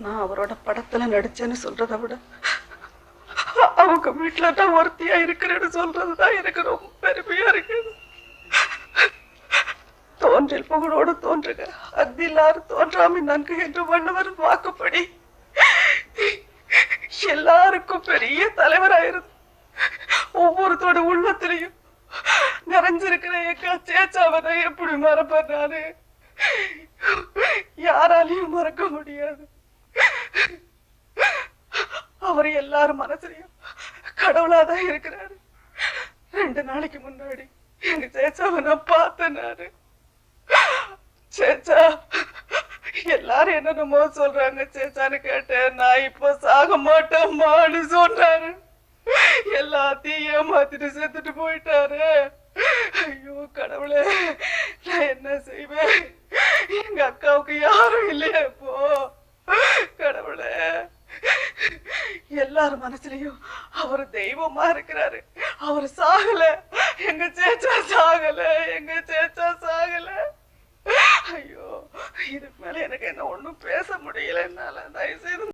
நான் அவரோட படத்துல நடிச்சேன்னு சொல்றதை விட அவங்க வீட்டுல நான் ஒருத்தியா இருக்கிறேன்னு சொல்றதுதான் எனக்கு ரொம்ப பெருமையா இருக்குது. தோன்றில் புகழோடு தோன்றுக. அத்திலாறு தோன்றாமை நன்கு என்று வள்ளுவர் வாக்குப்படி. எல்லாருக்கும் பெரிய தலைவராயிருந்து ஒவ்வொருத்தோட உள்ளத்திலையும் நிறைஞ்சிருக்கிற எங்க சேச்சாவதை எப்படி மறப்பேன் நானு? யாராலையும் மறக்க முடியாது. அவர் எல்லாரும் மனசுலயும் கடவுளாதான் இருக்கிறாரு. ரெண்டு நாளைக்கு முன்னாடி எங்க சேச்சாவை நான் பார்த்தேன் சேச்சா எல்லாரும் என்னென்னமோ சொல்றாங்க சேச்சான்னு கேட்டேன். நான் இப்ப சாக மாட்டேம்மான்னு சொன்னாரு. எல்லாத்தையும் ஏமாத்திட்டு செத்துட்டு போயிட்டாரு. ஐயோ கடவுளே நான் என்ன செய்வேன்? எங்க அக்காவுக்கு யாரும் இல்லையே இப்போ கடவுளே எல்லார் மனசுலயும் அவர் தெய்வமா இருக்கிறாரு. அவர் சாகல. எங்க சேச்சா சாகல. எங்க சேச்சா சாகல. ஐயோ இதுக்கு மேல எனக்கு என்ன ஒண்ணும் பேச